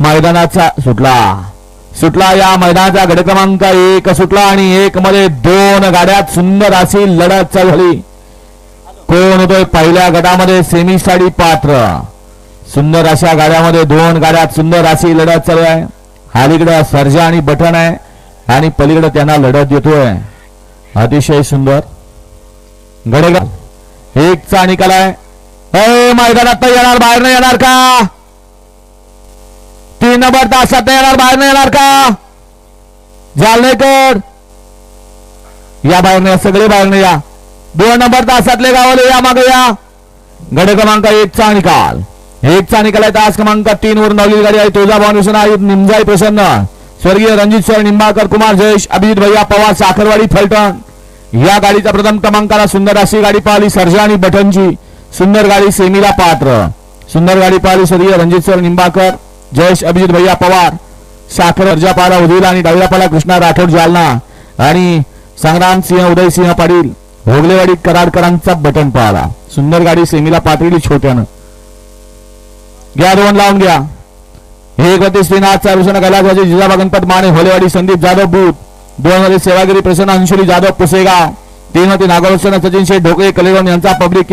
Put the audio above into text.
मैदानाचा सुटला. सुटला या मैदानाचा गड क्रमांक एक सुटला आणि एक मध्ये दोन गाड्यात सुंदर अशी लढत चालू झाली. कोण होतोय पहिल्या गटामध्ये सेमी साडी पात्र? सुंदर अशा गाड्यामध्ये दोन गाड्यात सुंदर अशी लढत चालू आहे. हालीकडे सर्जा आणि बटन आहे आणि पलीकडे त्यांना लढत देतोय. अतिशय सुंदर. गडेगाव एकचा निकाल आहे. मैदानात तर येणार बाहेर नाही येणार का? तीन नंबर तासात नाही येणार बाहेर येणार का? जालनेकर या बाहेर सगळे बाहेर या. दोन नंबर तासातले गावाले या मागे या. गड क्रमांक एकचा निकाल. एकचा निकाल आहे तास क्रमांक तीन वर नवली गाडी आहे. तुळजाभवानी भूषण आयुक्त निमजाई प्रसन्न. स्वर्गीय रणजित सर निंबाळकर कुमार जयेश अभिजित भैया पवार साखरवाडी फलटण. या गाडीचा प्रथम क्रमांकाला सुंदर अशी गाडी पाहिली. सर्जा आणि बटनची सुंदर गाडी सेमीला पात्र. सुंदर गाडी पाहिली. स्वर्गीय रणजित सर निंबाळकर. जयेश अभिजित भैया पवार साखर अर्जापाला उदयला आणि डावीरापाला कृष्णा राठोड जालना आणि संग्राम सिंह उदय सिंह पाटील भोगलेवाडी कराडकरांचा बटन पाहला सुंदर गाडी सेमीला पातळी छोट्यानं. घ्या दोन लावून घ्या. हे होते श्रीनाथ चारुषण कैलासवाजी जिजाबा गणपत माने होलेवाडी संदीप जाधव बूत दोन मध्ये सेवागिरी प्रसन्न अंशुली जाधव पुसेगाव तीन होते नागोत्सव सचिन शेठ ढोकळे कलेगाव यांचा पब्लिक